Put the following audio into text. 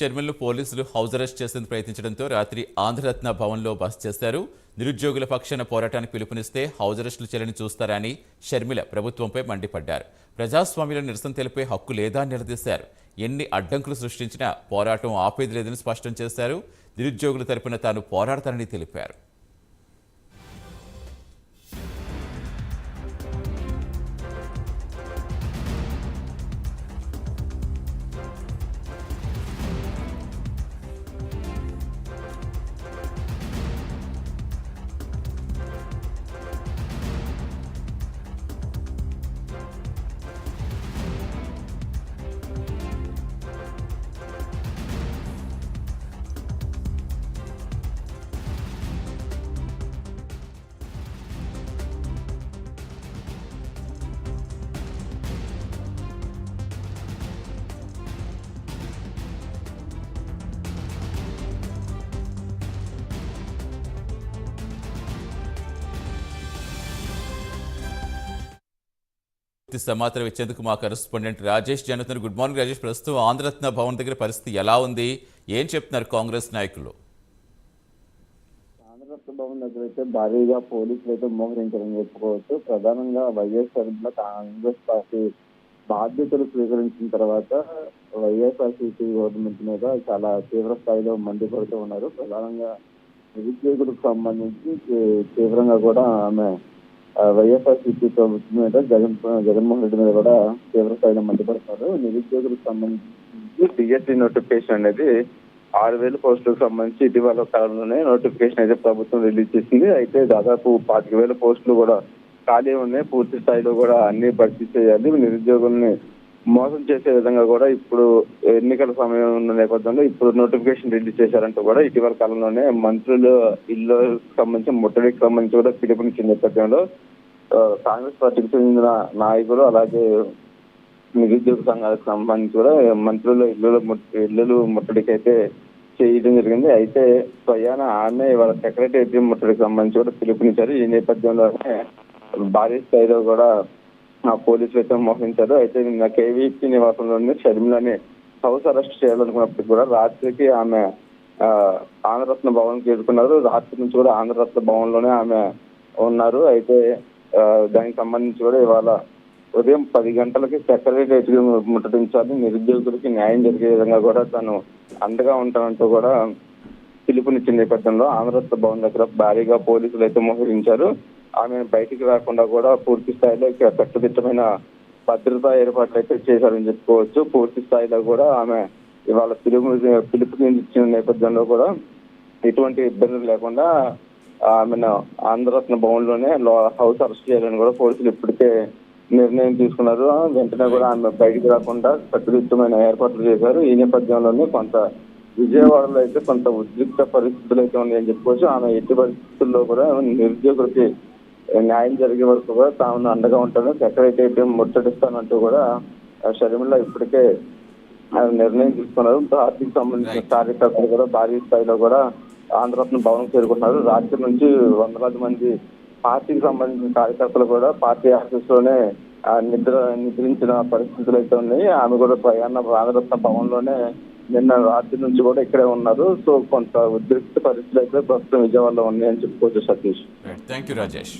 షర్మిలను పోలీసులు house arrest చేసేందుకు ప్రయత్నించడంతో రాత్రి ఆంధ్రరత్న భవన్లో బస చేశారు. నిరుద్యోగుల పక్షాన పోరాటానికి పిలుపునిస్తే హౌస్ అరెస్టులు చేయాలని చూస్తారని షర్మిల ప్రభుత్వంపై మండిపడ్డారు. ప్రజాస్వామ్యంలో నిరసన తెలిపే హక్కు లేదా అని నిలదీశారు. ఎన్ని అడ్డంకులు సృష్టించినా పోరాటం ఆపేది లేదని స్పష్టం చేశారు. నిరుద్యోగుల తరపున తాను పోరాడతానని తెలిపారు. సమాచారం ఇచ్చేందుకు మా correspondent Rajesh Janathan good morning Rajesh. ప్రస్తుతం ఆంధ్రరత్న భవన్ దగ్గర పరిస్థితి ఎలా ఉంది? ఏం చెప్తున్నారు కాంగ్రెస్ నాయకులు? ఆంధ్రరత్న భవన్ దగ్గర అయితే భారీగా పోలీసులు అయితే మోహరించారని చెప్పుకోవచ్చు. ప్రధానంగా వైఎస్ఆర్ కాంగ్రెస్ పార్టీ బాధ్యతలు స్వీకరించిన తర్వాత వైఎస్ఆర్సీపీ గవర్నమెంట్ మీద చాలా తీవ్ర స్థాయిలో మండిపడుతూ ఉన్నారు. ప్రధానంగా నిరుద్యోగులకు సంబంధించి తీవ్రంగా కూడా ఆమె వైఎస్ఆర్సీపీ ప్రభుత్వం మీద జగన్ జగన్మోహన్ రెడ్డి మీద కూడా తీవ్ర స్థాయిలో మండిపడుతున్నారు. నిరుద్యోగులకు సంబంధించి డిఎస్సి నోటిఫికేషన్ అనేది ఆరు వేల పోస్టులకు సంబంధించి ఇటీవల కాలంలోనే నోటిఫికేషన్ అయితే ప్రభుత్వం రిలీజ్ చేసింది. అయితే దాదాపు పాతిక వేల పోస్టులు కూడా ఖాళీ ఉన్నాయి. పూర్తి స్థాయిలో కూడా అన్ని భర్తీ చేయాలి. నిరుద్యోగుల్ని మోసం చేసే విధంగా కూడా ఇప్పుడు ఎన్నికల సమయం ఉన్న నేపథ్యంలో ఇప్పుడు నోటిఫికేషన్ రిలీజ్ చేశారంటూ కూడా ఇటీవల కాలంలోనే మంత్రులు ఇల్లు సంబంధించి ముట్టడికి సంబంధించి కూడా పిలుపునిచ్చిన నేపథ్యంలో కాంగ్రెస్ పార్టీకి చెందిన నాయకులు అలాగే నిరుద్యోగ సంఘాలకు సంబంధించి కూడా మంత్రులు ఇల్లు ఇల్లులు ముట్టడికి అయితే చేయడం జరిగింది. అయితే స్వయాన ఆమె ఇవాళ సెక్రటరీ ముట్టడికి సంబంధించి కూడా పిలుపునిచ్చారు. ఈ నేపథ్యంలోనే భారీ స్థాయిలో కూడా ఆ పోలీసులు అయితే మోహించారు. అయితే నిన్న కేవీపీ నివాసంలోని షర్మిలని హౌస్ అరెస్ట్ చేయాలనుకున్నప్పటికీ కూడా రాత్రికి ఆమె ఆంధ్రరత్న భవన్ చేరుకున్నారు. రాత్రి నుంచి కూడా ఆంధ్రరత్న భవన్లోనే ఆమె ఉన్నారు. అయితే దానికి సంబంధించి కూడా ఇవాళ ఉదయం పది గంటలకి సెక్రటరియట్ ముట్టడించాలి. నిరుద్యోగులకి న్యాయం జరిగే విధంగా కూడా తను అండగా ఉంటానంటూ కూడా పిలుపునిచ్చిన నేపథ్యంలో. ఆంధ్రరత్న భవన్ దగ్గర భారీగా పోలీసులు అయితే మోహరించారు. ఆమె బయటికి రాకుండా కూడా పూర్తి స్థాయిలో కట్టుదిట్టమైన భద్రతా ఏర్పాట్లు అయితే చేశారని చెప్పుకోవచ్చు. పూర్తి స్థాయిలో కూడా ఆమె ఇవాళ పిలుపు పిలుపునిచ్చిన నేపథ్యంలో కూడా ఎటువంటి ఇబ్బందులు లేకుండా ఆమెను ఆంధ్రరత్న భవన్లోనే హౌస్ అరెస్ట్ చేయాలని కూడా పోలీసులు ఇప్పటికే నిర్ణయం తీసుకున్నారు. వెంటనే కూడా ఆమె బయటికి రాకుండా కట్టుదిట్టమైన ఏర్పాట్లు చేశారు. ఈ నేపథ్యంలోనే కొంత విజయవాడలో అయితే కొంత ఉద్రిక్త పరిస్థితులు అయితే ఉన్నాయని చెప్పుకోవచ్చు. ఆమె ఎట్టి పరిస్థితుల్లో కూడా నిరుద్యోగులకి న్యాయం జరిగే వరకు కూడా తాను అండగా ఉంటాను సెక్రటరీ ముట్టడిస్తానంటూ కూడా షర్మిల ఇప్పటికే నిర్ణయం తీసుకున్నారు. పార్టీకి సంబంధించిన. కార్యకర్తలు కూడా భారీ స్థాయిలో కూడా ఆంధ్రరత్న భవన్ చేరుకుంటున్నారు. రాత్రి నుంచి వందలాది మంది పార్టీకి సంబంధించిన కార్యకర్తలు కూడా పార్టీ ఆఫీస్లోనే నిద్ర నిద్రించిన పరిస్థితులు అయితే ఉన్నాయి. ఆమె కూడా ప్రయాణ ఆంధ్రరత్న భవన్లోనే నిన్న రాత్రి నుంచి కూడా ఇక్కడే ఉన్నారు. సో కొంత ఉద్రిక్త పరిస్థితులు అయితే ప్రస్తుతం విజయవాడలో ఉన్నాయని చెప్పుకోవచ్చు సతీష్. Thank you Rajesh